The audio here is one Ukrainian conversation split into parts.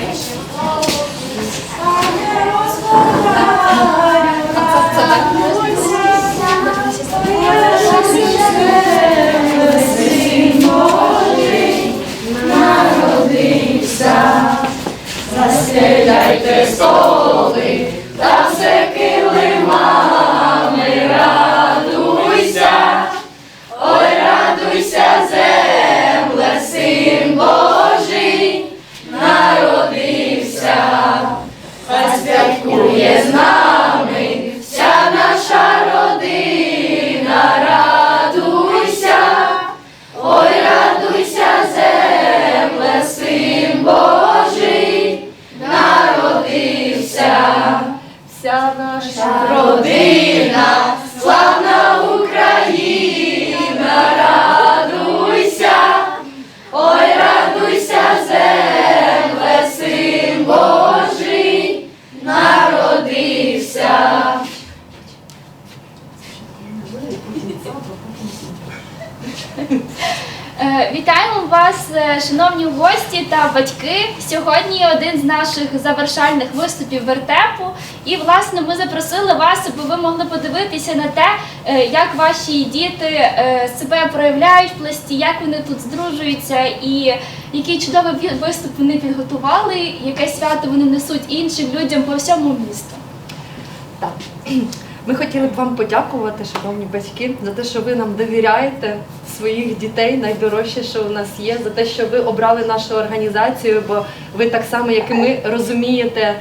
Thank. Вітаємо вас, е, шановні гості та батьки. Сьогодні один з наших завершальних виступів вертепу. І власне ми запросили вас, аби ви могли подивитися на те, е, як ваші діти е, себе проявляють в пласті, як вони тут здружуються, і який чудовий виступ вони підготували, яке свято вони несуть іншим людям по всьому місту. Так. Ми хотіли б вам подякувати, шановні батьки, за те, що ви нам довіряєте своїх дітей, найдорожче, що у нас є, за те, що ви обрали нашу організацію, бо ви так само, як і ми, розумієте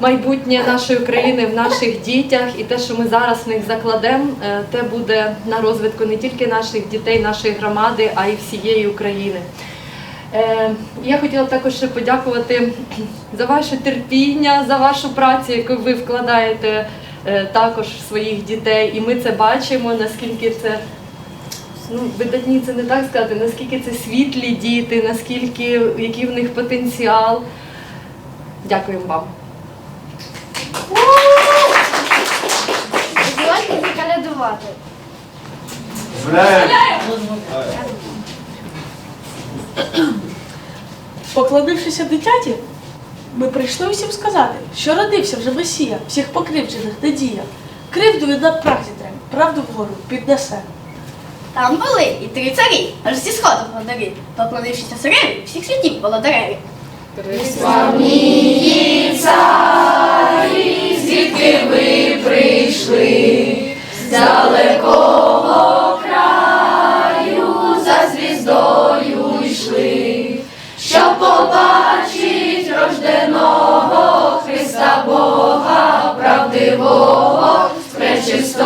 майбутнє нашої країни в наших дітях, і те, що ми зараз в них закладемо, е, те буде на розвитку не тільки наших дітей, нашої громади, а й всієї України. Е, Я хотіла також подякувати за ваше терпіння, за вашу працю, яку ви вкладаєте також своїх дітей. І ми це бачимо, наскільки це ну, видатні це не так сказати, наскільки це світлі діти, наскільки який в них потенціал. Дякуємо вам. Покладившися дитяті, ми прийшли усім сказати, що родився вже Месія, всіх покривджених надія. Кривду віддав практике, правду вгору піднесе. Там були і три царі, аж зі сходу владарі, поклонившися цареві, всіх світів володареві. Звідки ви прийшли з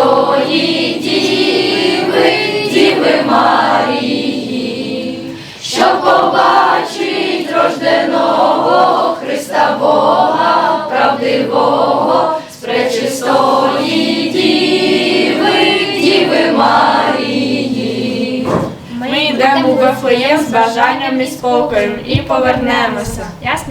пречистої діви, діви Марії, щоб побачить рожденого Христа Бога, правдивого, з пречистої діви, діви Марії. Ми йдемо у Вифлеєм з бажанням і спокоєм і повернемося.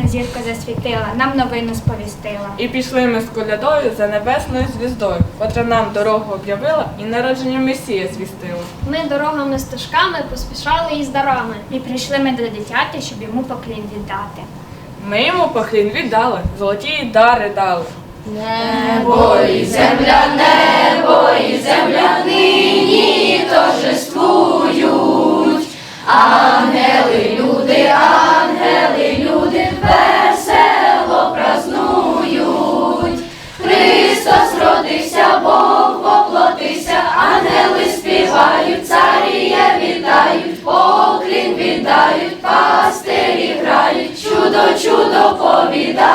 Зірка засвітила, нам новину сповістила. І пішли ми з колядою за небесною звіздою, котра нам дорогу об'явила і народження Месія звістила. Ми дорогами стежками поспішали із дарами. І прийшли ми до дитяти, щоб йому поклін віддати. Ми йому поклін віддали, золоті дари дали. Небо і земля, небо і земля нині торжествують. Ангели, люди, ангели, пастирі грають, чудо, чудо повідають.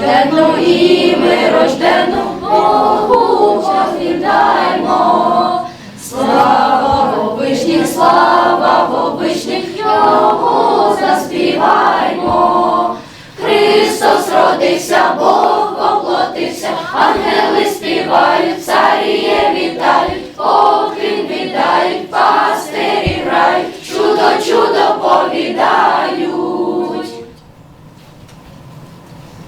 Ми рождену, і ми рождену, Богу поглядаймо. Слава в слава в обичних, Його заспіваймо. Христос родився, Бог воплотився, ангели співають, царіє вітають, поклін віддають, пастирі грають, чудо, чудо повідають.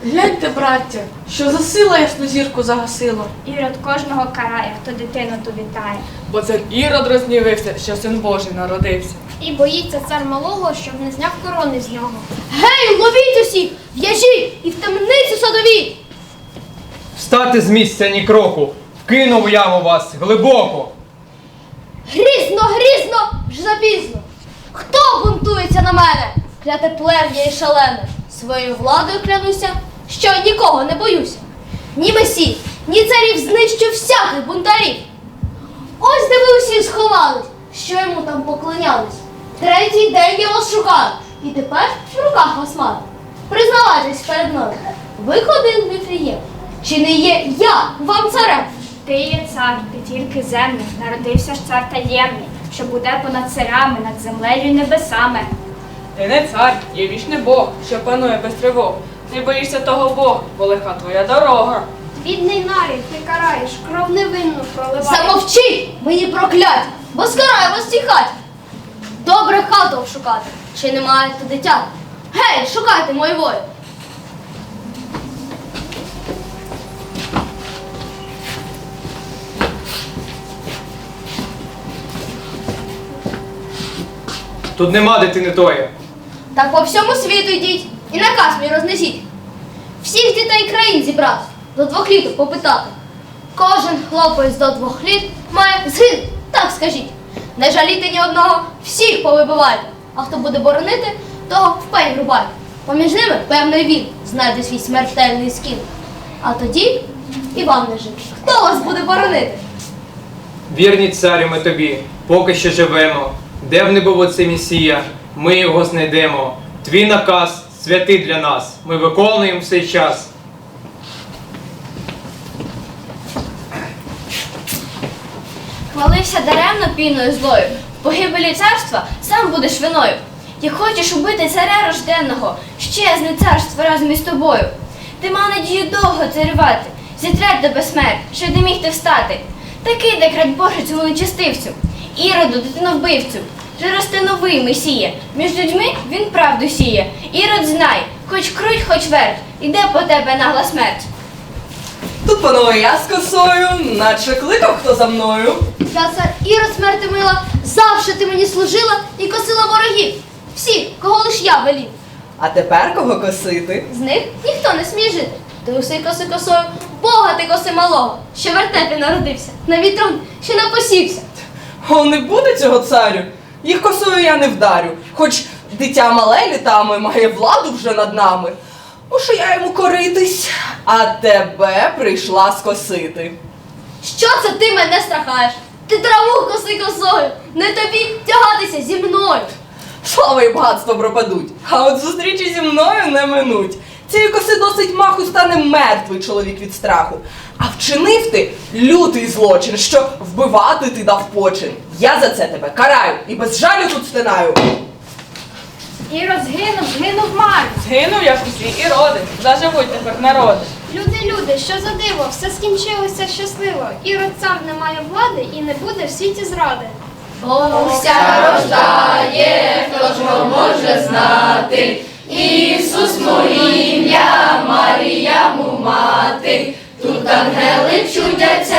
Гляньте, браття, що за сила ясну зірку загасило. Ірод кожного карає, хто дитину ту вітає. Бо цар Ірод рознівився, що син Божий народився. І боїться цар малого, щоб не зняв корони з нього. Гей, ловіть усіх, в'яжіть і в темницю садовіть! Встати з місця ні кроку, вкинув я у вас глибоко. Грізно, грізно, вже запізно. Хто бунтується на мене? Кляте плем'я і шалене. Своєю владою клянуся, що нікого не боюся. Ні месій, ні царів знищу всяких бунтарів. Ось де ви усі сховались, що йому там поклонялись. Третій день я вас шукаю, і тепер в руках вас маю. Признавайтесь перед мною, ви ходили в Віфлієм. Чи не є я вам царем? Ти є цар, ти тільки земний, народився ж цар таємний, що буде понад царями, над землею і небесами. Ти не цар, є вічний Бог, що панує без тривог. Ти боїшся того Бога, бо лиха твоя дорога. Бідний нарід, ти караєш, кров невинну проливаєш. Замовчіть, мені прокляті, бо скараю вас цій хаті. Добре хату обшукати, чи не маєте дитя? Гей, шукайте мої волі. Тут нема дитини тої. Так по всьому світу йдіть і наказ мій рознесіть. Всіх дітей країн зібрати, до двох літ попитати. Кожен хлопець до двох літ має згин, так скажіть. Не жалійте ні одного, всіх повибивайте. А хто буде боронити, того в пень рубайте. Поміж ними, певний він, знайде свій смертельний скін. А тоді і вам не жити. Хто вас буде боронити? Вірні царю ми тобі, поки що живемо. Де б не був оцей Месія, ми його знайдемо. Твій наказ святий для нас. Ми виконуємо в цей час. Хвалився даремно піною злою. Погибелі царства сам будеш виною. Як хочеш убити царя рожденного, щезне царство разом із тобою. Ти мав надію довго царювати, зітрать до безсмерть, що не міг ти встати. Такий декрет Боже цьому нечистивцю, іроду дитиновбивцю. Вже росте новий Месія. Між людьми він правду сіє. Ірод знай, хоч круть, хоч верть, іде по тебе нагла смерть. Тут панове я з косою, наче кликав хто за мною. Я цар Ірод смерти мила, завше ти мені служила і косила ворогів. Всіх, кого лиш я велів. А тепер кого косити? З них ніхто не сміє жити. Ти усе коси косою, Бога ти коси малого, що в вертепі народився, на вітрун, що напосівся. О, не буде цього царю. Їх косою я не вдарю, хоч дитя мале літами має владу вже над нами. Мушу я йому коритись, а тебе прийшла скосити. Що це ти мене страхаєш? Ти траву коси косою, не тобі тягатися зі мною. Слава і багатство пропадуть, а от зустрічі зі мною не минуть. Цієї коси досить маху стане мертвий чоловік від страху. А вчинив ти лютий злочин, що вбивати ти дав почин. Я за це тебе караю і без жалю тут стинаю. Ірод згинув, згинув марно. Згинув, як усі іроди, заживуть тепер народи. Люди, люди, що за диво, все скінчилося щасливо. Ірод цар не має влади і не буде в світі зради. Богуся рождає, хто ж його може знати? Ісус моє ім'я, Марія му мати. Тут ангели чудяться,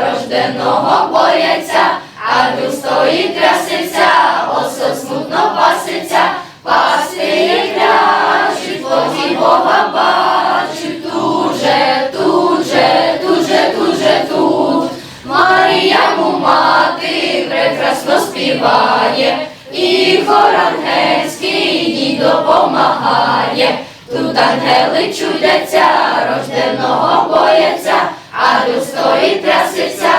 рожденого бояться, а дух стоїть трясеться, осел смутно паситься, пастирі клящуть, плоті Бога бачуть, тут же, тут же, тут же, тут же, тут. Марія му мати прекрасно співає, і хор ангельський їй допомагає. Тут ангели чудяться, рожденого бояться, а дух стоїть трясеться,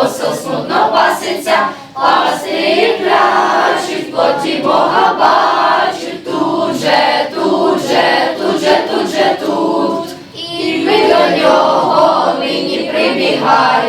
осел смутно паситься, пастирі клящуть, плоті Бога бачуть, тут же, тут же, тут же, тут же, тут. І ми до нього нині прибігаймо,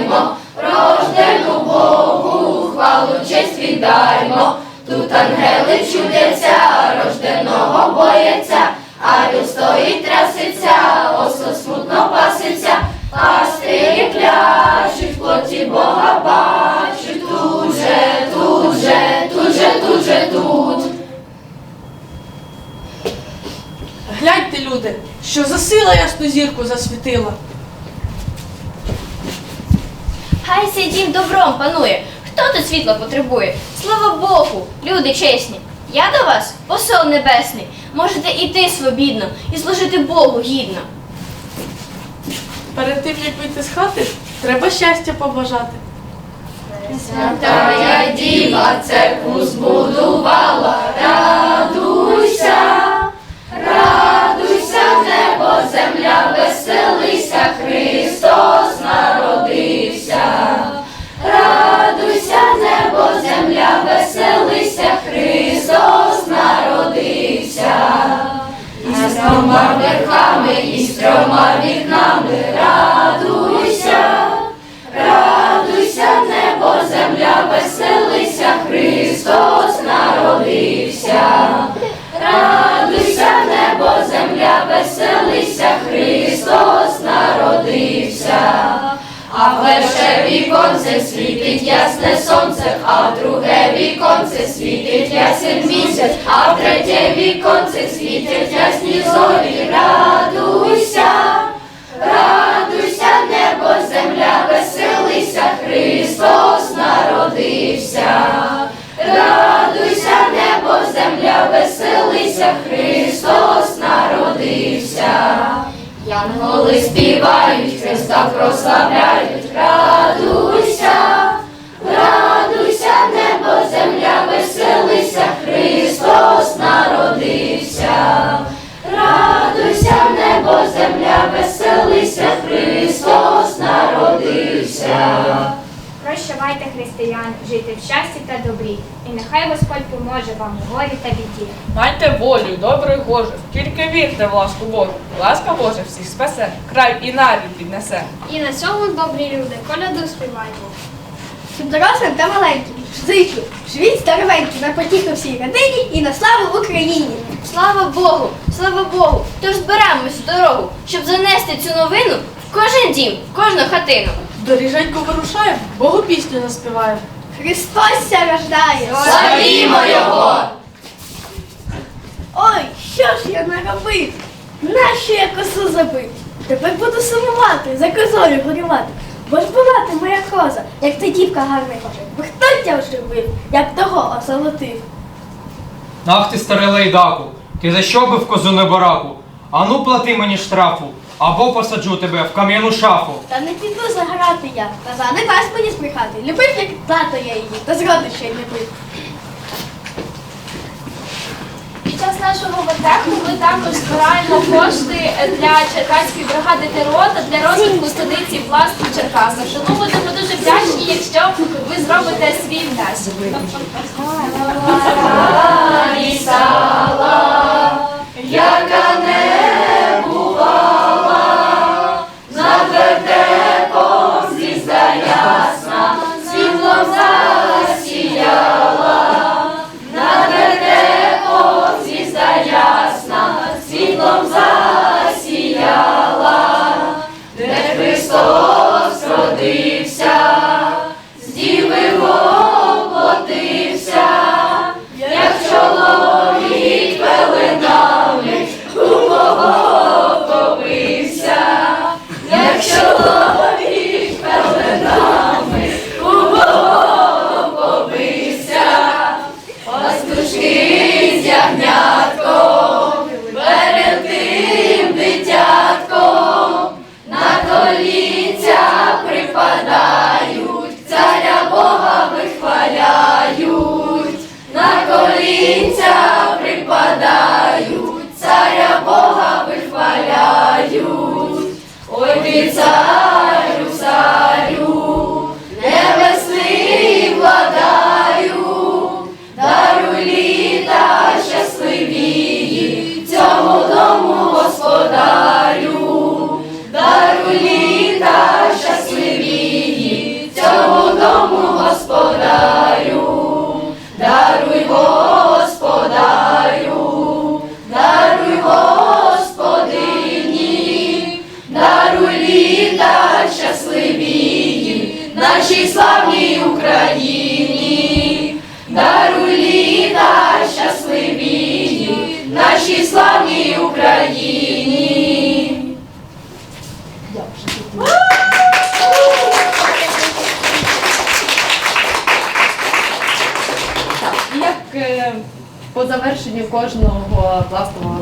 люди, що за сила ясну зірку засвітила. Хай цей дім добром панує. Хто тут світла потребує? Слава Богу, люди чесні. Я до вас, посол небесний, можете іти свобідно і служити Богу гідно. Перед тим, як вийти з хати, треба щастя побажати. Святая діва церкву збудувала, Христос народився. І з трьома верхами, і з трьома вікнами, радуйся. Радуйся, небо, земля, веселися, Христос народився. Віконце світить ясне сонце, а друге віконце світить ясен місяць, а в третє віконце світять ясні зорі. Радуйся. Радуйся, небо, земля, веселися, Христос народився. Радуйся, небо, земля, веселися, Христос народився. Янголи співають, Христа прославляють, Прощавайте, християни, жити в щасті та добрі, і нехай Господь поможе вам у горі та біді. Майте волю, добру і Божу, тільки вірте в ласку Божу. Ласка Божа всіх спасе, край і нарід піднесе. І на цьому, добрі люди, коляду співайте. Щоб дорослим та маленьким зичу, живіть здоровенькі на потіху всій родині і на славу Україні. Слава Богу, слава Богу, тож зберемось в дорогу, щоб занести цю новину в кожен дім, в кожну хатину. Доріженько вирушаємо, Богу пісню заспіваємо. Христос ся рождає. Славімо Його! Ой, що ж я наробив? Нащо я косу забив? Тепер буду сумувати, за козою горювати. Бо ж була ти моя коза, як та дівка гарна каже. Бо хто тя оживив, як того осолотив? Ах ти старий лайдаку, ти за що бив козу на бараку? Ану плати мені штрафу, або посаджу тебе в кам'яну шафу. Та не піду заграти я, та за не дасть мені сміхати. Любив, як тато я її, та зроду ще й не бив. Під час нашого вертепу ми також збираємо кошти для черкаської бригади ТРО та для розвитку столиці власне Черкаса. Тому будемо дуже вдячні, якщо ви зробите свій внесок.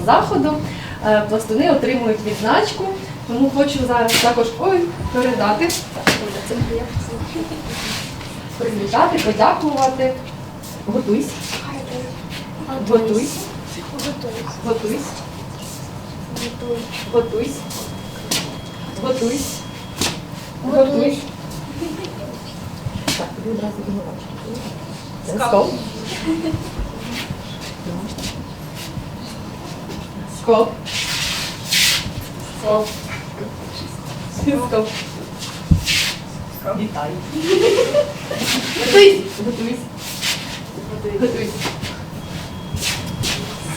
Заходу е, пластуни отримують відзначку. Тому хочу зараз також ой, передати, привітати, подякувати. Готуйсь. Готуйсь. Готуйсь. Готуйсь. Готуйсь. Готуйсь. Так, тобі одразу і молочки. Скоп. Скоп. Скоп. Вітай. Готуйсь. Готуйсь. Готуйсь.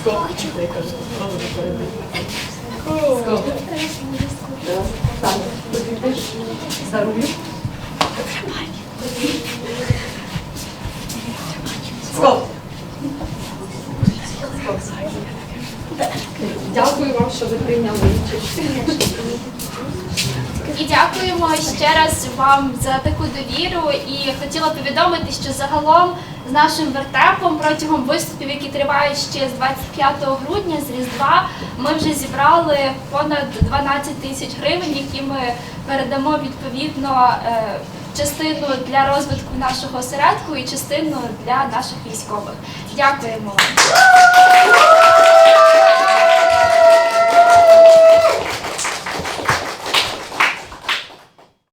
Скоп. Я кажу. Скоп. Так, тобі теж за рулю. Скоп. Дякую вам, що ви прийняли участь. І дякуємо ще раз вам за таку довіру. І хотіла повідомити, що загалом з нашим вертепом протягом виступів, які тривають ще з 25 грудня, з Різдва, ми вже зібрали понад 12 тисяч гривень, які ми передамо відповідно е, частину для розвитку нашого осередку і частину для наших військових. Дякуємо.